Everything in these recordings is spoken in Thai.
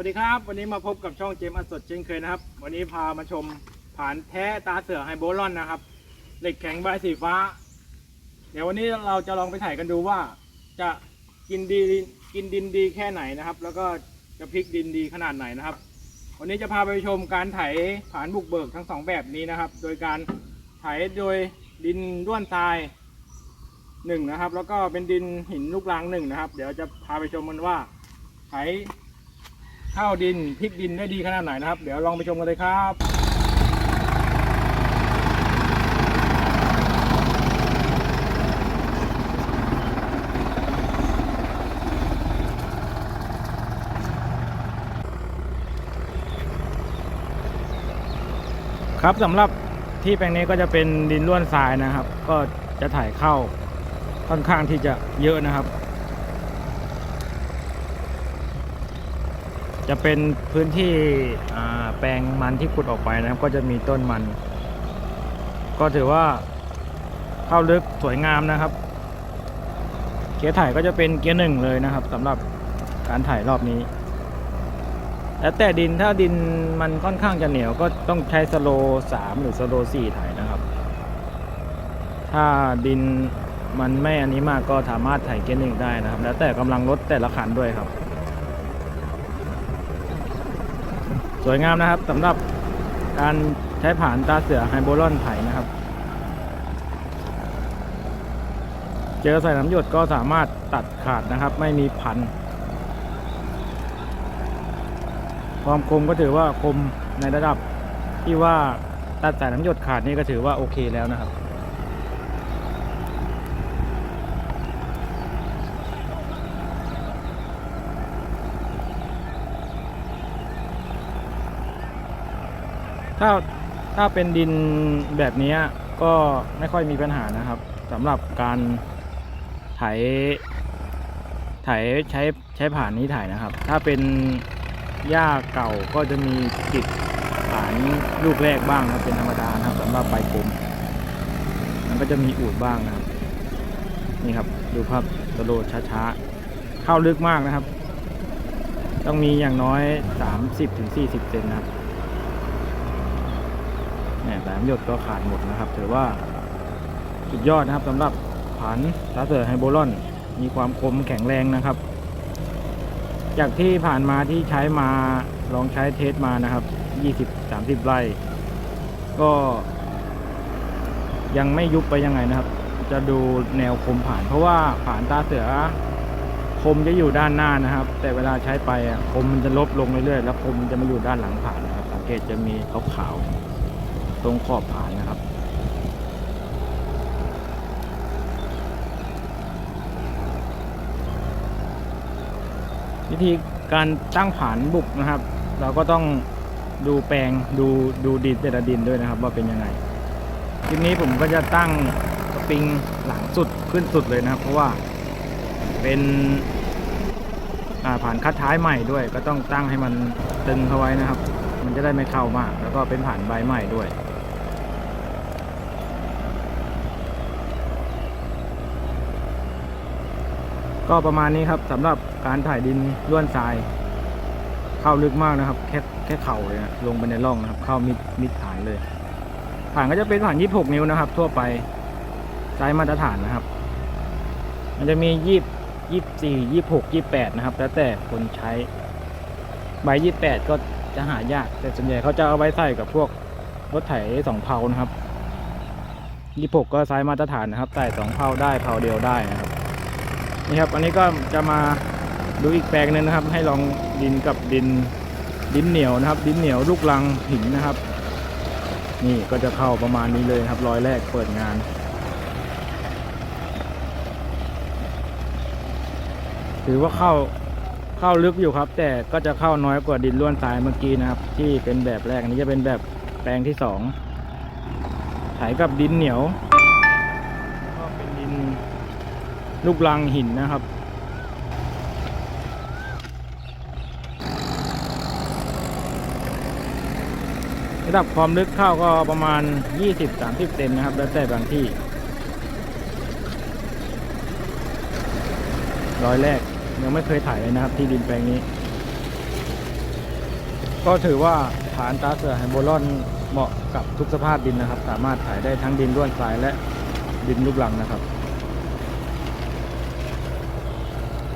วัสดีครับ วันนี้มาพบกับช่องเจมส์อัสดเช่นเคยนะครับ วันนี้พามาชมผานแท้ตาเสือไฮโบลอนนะครับ เหล็กแข็งใบสีฟ้า เดี๋ยววันนี้เราจะลองไปถ่ายกันดูว่า จะกินดีกินดินดีแค่ไหนนะครับ แล้วก็จะพลิกดินดีขนาดไหนนะครับ วันนี้จะพาไปชมการไถผานบุกเบิกทั้งสองแบบนี้นะครับ โดยการไถโดยดินด้วนทรายหนึ่งนะครับ แล้วก็เป็นดินหินลูกรังหนึ่งนะครับ เดี๋ยวจะพาไปชมกันว่าไถ ข้าวดินพริกดินได้ดีขนาดไหนนะครับ เดี๋ยวลองไปชมกันเลยครับครับสำหรับที่แปลงนี้ก็จะเป็นดินล้วนทรายนะครับ ก็จะถ่ายเข้าค่อนข้างที่จะเยอะนะครับ จะเป็นพื้นที่แปลงมันที่ขุดออกไปนะครับ ก็จะมีต้นมัน ก็ถือว่าเข้าลึกสวยงามนะครับ เกียร์ถ่ายก็จะเป็นเกียร์หนึ่งเลยนะครับสำหรับการถ่ายรอบนี้ แล้วแต่ดินถ้าดินมันค่อนข้างจะเหนียวก็ต้องใช้สโลสามหรือสโลสี่ถ่ายนะครับ ถ้าดินมันไม่อันนี้มากก็สามารถถ่ายเกียร์หนึ่งได้นะครับ แล้วแต่กำลังรถแต่ละคันด้วยครับ สวยงามนะครับสำหรับการใช้ผ่านตาเสือไฮโบลอนไถนะครับ เจอใส่น้ำหยดก็สามารถตัดขาดนะครับ ไม่มีพัน ความคมก็ถือว่าคมในระดับที่ว่าตัดสายน้ำหยดขาดนี่ก็ถือว่าโอเคแล้วนะครับ ถ้าถ้าเป็นดินแบบนี้ก็ไม่ค่อยมีปัญหานะครับสำหรับการไถไถใช้ใช้ผ่านนี้ถ่ายนะครับ ถ้าเป็นหญ้าเก่าก็จะมีติดฐานลูกแรกบ้างครับเป็นธรรมดานะครับสำหรับใบกลมมันก็จะมีอูดบ้างนะครับ นี่ครับ ดูภาพสโลช้าๆ เข้าลึกมากนะครับ ต้องมีอย่างน้อย 30-40 เซนนะครับ เนี่ยสามหยดก็ขาดหมดนะครับ ถือว่าสุดยอดนะครับสำหรับผันตาเสือไฮโบลอน มีความคมแข็งแรงนะครับ จากที่ผ่านมาที่ใช้มาลองใช้เทสมานะครับ 20-30 ไร่ก็ ยังไม่ยุบไปยังไงนะครับ จะดูแนวคมผ่าน เพราะว่าผ่านตาเสือคมจะอยู่ด้านหน้านะครับ แต่เวลาใช้ไปอะคมมันจะลบลงเรื่อยๆแล้วคมมันจะมาอยู่ด้านหลังผ่านนะครับ สังเกตจะมีขาวๆ ตรงขอบผานนะครับ วิธีการตั้งผานบุกนะครับ เราก็ต้องดูแปลงดูดูดินแต่ละดินด้วยนะครับว่าเป็นยังไงคลิปนี้ผมก็จะตั้งสปริงหลังสุดขึ้นสุดเลยนะครับ เพราะว่าเป็นผ่านคัดท้ายใหม่ด้วย ก็ต้องตั้งให้มันตึงเข้าไว้นะครับ มันจะได้ไม่เข้ามาก แล้วก็เป็นผ่านใบใหม่ด้วย ก็ประมาณนี้ครับสำหรับการถ่ายดินล้วนทราย เข้าลึกมากนะครับ แค่แค่เข่าเลยนะลงไปในร่องนะครับ เข้ามิดมิดฐานเลย ฐานก็จะเป็นฐาน 26 นิ้วนะครับ ทั่วไปไซส์มาตรฐานนะครับ มันจะมียี่ยี่สี่ยี่หกยี่แปดนะครับ แล้วแต่คนใช้ใบยี่แปดก็จะหายาก แต่ส่วนใหญ่เขาจะเอาไว้ใส่กับพวกรถไถสองเพานะครับยี่หกก็ไซส์มาตรฐานนะครับใส่สองเพาได้เพาเดียวได้นะครับ นี่ครับ อันนี้ก็จะมาดูอีกแปลงหนึงนะครับ ให้ลองดินกับดินดินเหนียวนะครับ ดินเหนียวลูกลังหินนะครับ นี่ก็จะเข้าประมาณนี้เลยครับร้อยแรกเปิดงานถือว่าเข้าเข้าลึกอยู่ครับ แต่ก็จะเข้าน้อยกว่าดินล้วนทรายเมื่อกี้นะครับ ที่เป็นแบบแรกอันนี้จะเป็นแบบแปลงที่สองไถกับดินเหนียว ลูกลังหินนะครับ ระดับความลึกเข้าก็ประมาณ 20-30 เซนนะครับ แล้วแต่บางที่ ร้อยแรกยังไม่เคยถ่ายเลยนะครับที่ดินแปลงนี้ ก็ถือว่าฐานตาเสือไฮโบลอนเหมาะกับทุกสภาพดินนะครับ สามารถถ่ายได้ทั้งดินร่วนทรายและดินลูกหลังนะครับ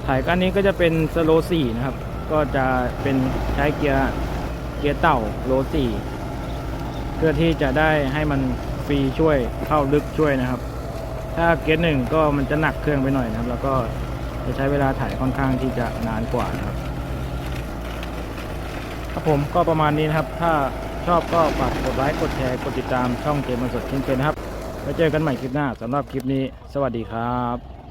ถ่ายก้านนี้ก็จะเป็นสโลสี่นะครับ ก็จะเป็นใช้เกียร์เกียร์เต่าโลสี่เพื่อที่จะได้ให้มันฟรีช่วยเข้าลึกช่วยนะครับ ถ้าเกียร์หนึ่งก็มันจะหนักเครื่องไปหน่อยนะครับ แล้วก็จะใช้เวลาถ่ายค่อนข้างที่จะนานกว่านะครับครับผมก็ประมาณนี้นะครับ ถ้าชอบก็ฝากกดไลค์กดแชร์กดติดตามช่องเกมมันสดเช่นเคยนะครับ แล้วเจอกันใหม่คลิปหน้าสำหรับคลิปนี้ สวัสดีครับ